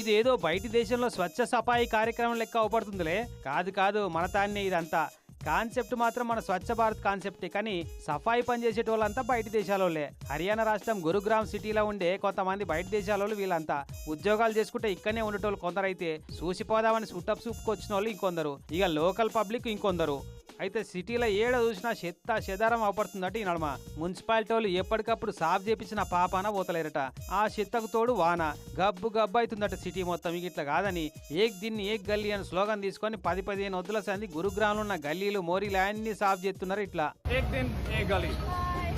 ఇదేదో బయటి దేశంలో స్వచ్ఛ సఫాయి కార్యక్రమం లెక్క అవపడుతుందిలే. కాదు కాదు మన తాన్నే ఇదంతా. కాన్సెప్ట్ మాత్రం మన స్వచ్ఛ భారత్ కాన్సెప్టే కానీ సఫాయి పనిచేసేటోళ్ళంతా బయట దేశాలోలే. హర్యానా రాష్ట్రం గురుగ్రామ్ సిటీలో ఉండే కొంతమంది బయట దేశాలలో వీళ్ళంతా. ఉద్యోగాలు చేసుకుంటే ఇక్కడనే ఉండేటోళ్ళు కొందరైతే. చూసిపోదామని సుట్టప్ చూపుకొచ్చిన వాళ్ళు ఇంకొందరు. ఇక లోకల్ పబ్లిక్ ఇంకొందరు. అయితే సిటీలో ఏడ చూసినా చెత్త చెదారం అవపడుతుందట ఈ నడమ. మున్సిపాలిటీ వాళ్ళు ఎప్పటికప్పుడు సాఫ్ చేపించిన పాపాన పోతలేరట. ఆ చెత్తకు తోడు వాన. గబ్బు గబ్బు అవుతుందట సిటీ మొత్తం. ఇక ఇట్లా కాదని ఏక్ దీన్ని ఏక్ గల్లీ అని స్లోగన్ తీసుకొని పది పదిహేను వద్దుల సంది గురుగ్రామంలో ఉన్న గల్లీలు మోరీలు అన్ని సాఫ్ చేస్తున్నారు ఇట్లా.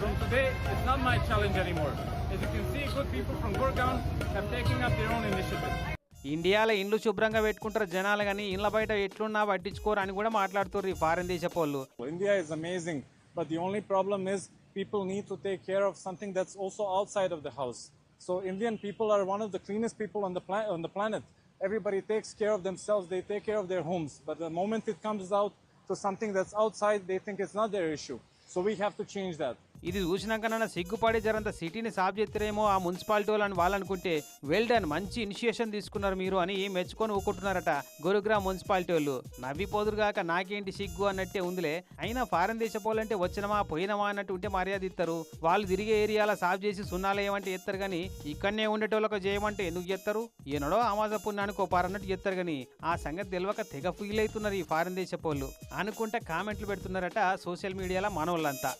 From today, it's not my challenge anymore. As you can see, good people from Gurgaon have taken up their own initiative. ఇండియాలో ఇండ్లు శుభ్రంగా పెట్టుకుంటారు జనాలు కానీ ఇండ్ల బయట ఎట్లున్నా పట్టించుకోరు అని కూడా మాట్లాడుతుర్రు ఈ ఫారెన్ దేశపోళ్ళు India is amazing, but the only problem is people need to take care of something that's also outside of the house. So Indian people are one of the cleanest people on the pla- on the planet. Everybody takes care of themselves. They take care of their homes. But the moment it comes out to something that's outside, they think it's not their issue. So we have to change that. ఇది చూసినాకనన్నా సిగ్గుపడి జరంత సిటీని సాఫ్ చేస్తారేమో ఆ municipality వాళ్ళని వాళ్ళనుకుంటే well done మంచి initiation తీసుకున్నారు మీరు అని మెచ్చుకొని ఊకుంటున్నారట గురుగ్రామ్ మున్సిపాలిటీ వాళ్ళు. నవ్విపోదురుగాక నాకేంటి సిగ్గు అన్నట్టే ఉందిలే. అయినా ఫారెన్ దేశ పోలంటే వచ్చినమా పోయినమా అన్నట్టు ఉంటే మర్యాద ఇస్తారు వాళ్ళు తిరిగే ఏరియాలో సాఫ్ చేసి సున్నాలు ఏమంటే ఎత్తారు కానీ ఇక్కడనే ఉండేటోళ్ళకి చేయమంటే ఎందుకు చేస్తారు ఈయనడో అమాజ పుణ్యానికి పారన్నట్టు చేస్తారు కానీ ఆ సంగతి తెలియక తెగ ఫీల్ అవుతున్నారు ఈ ఫారెన్ దేశపోళ్ళు అనుకుంటే కామెంట్లు పెడుతున్నారట సోషల్ మీడియాలో మనోళ్ళంతా.